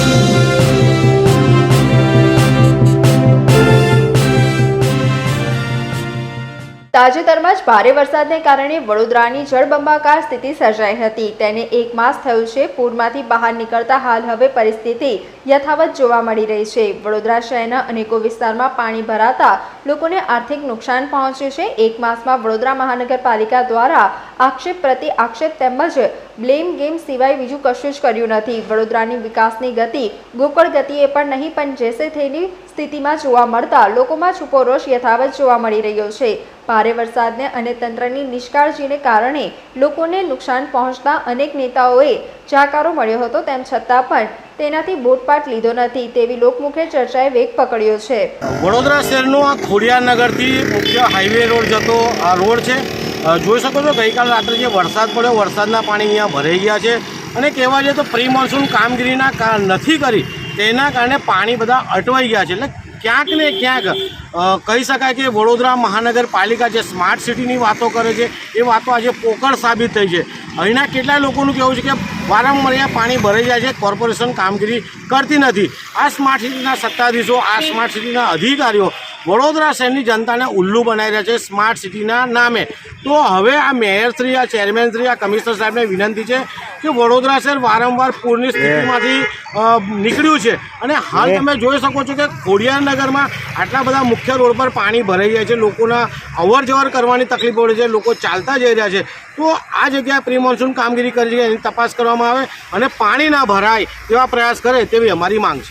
Thank you. તાજેતરમાં જ ભારે વરસાદને કારણે વડોદરાની જળબંબાકાર સ્થિતિ સર્જાઈ હતી. તેને એક માસ થયું છે, પૂરમાંથી બહાર નીકળતા હાલ હવે પરિસ્થિતિ યથાવત જોવા મળી રહી છે. વડોદરા શહેરના અનેકો વિસ્તારમાં પાણી ભરાતા લોકોને આર્થિક નુકસાન પહોંચ્યું છે. એક માસમાં વડોદરા મહાનગરપાલિકા દ્વારા આક્ષેપ પ્રતિ આક્ષેપ તેમજ બ્લેમ ગેમ સિવાય બીજું કશું જ કર્યું નથી. વડોદરાની વિકાસની ગતિ, ગોકળ ગતિએ પણ નહીં, પણ જેસે થયેલી સ્થિતિમાં જોવા મળતા લોકોમાં છુપો રોષ યથાવત જોવા મળી રહ્યો છે. ભારે વરસાદને અને તંત્રની નિષ્કાળજીને કારણે લોકોને નુકસાન પહોંચતા અનેક નેતાઓએ જાકારો મળ્યો હતો, તેમ છતાં પણ તેનાથી બોટપાટ લીધો નથી, તેવી લોકમુખે ચર્ચાએ વેગ પકડ્યો છે. વડોદરા શહેરનો આ ખોડિયારનગરથી મુખ્ય હાઈવે રોડ જતો આ રોડ છે. જોઈ શકો છો ગઈકાલ રાત્રે જે વરસાદ પડ્યો, વરસાદના પાણી અહીંયા ભરાઈ ગયા છે અને કહેવા જઈએ તો પ્રી મોન્સૂન કામગીરીના નથી કરી, તેના કારણે પાણી બધા અટવાઈ ગયા છે. એટલે ક્યાંક ને ક્યાંક કહી શકાય કે વડોદરા મહાનગરપાલિકા જે સ્માર્ટ સિટીની વાતો કરે છે, એ વાતો આજે પોકળ સાબિત થઈ છે. અહીંના કેટલાય લોકોનું કહેવું છે કે વારંવાર પાણી ભરાઈ જાય છે, કોર્પોરેશન કામગીરી કરતી નથી. આ સ્માર્ટ સિટીના સત્તાધીશો, આ સ્માર્ટ સિટીના અધિકારીઓ વડોદરા શહેરની જનતાને ઉલ્લુ બનાવી રહ્યા છે સ્માર્ટ સિટીના નામે. તો હવે આ મેયરશ્રી આ ચેરમેનશ્રી આ કમિશનર સાહેબને વિનંતી છે કે વડોદરા શહેર વારંવાર પૂરની સ્થિતિમાંથી નીકળ્યું છે. અને હાલ તમે જોઈ શકો છો કે ખોડિયારનગરમાં આટલા બધા મુખ્ય રોડ પર પાણી ભરાઈ જાય છે. લોકોના અવર જવર કરવાની તકલીફ પડે છે. લોકો ચાલતા જઈ રહ્યા છે. તો આ જગ્યાએ પ્રી મોન્સૂન કામગીરી કરી છે. એની તપાસ કરવામાં આવે અને પાણી ના ભરાય તેવા પ્રયાસ કરે તેવી અમારી માંગ છે.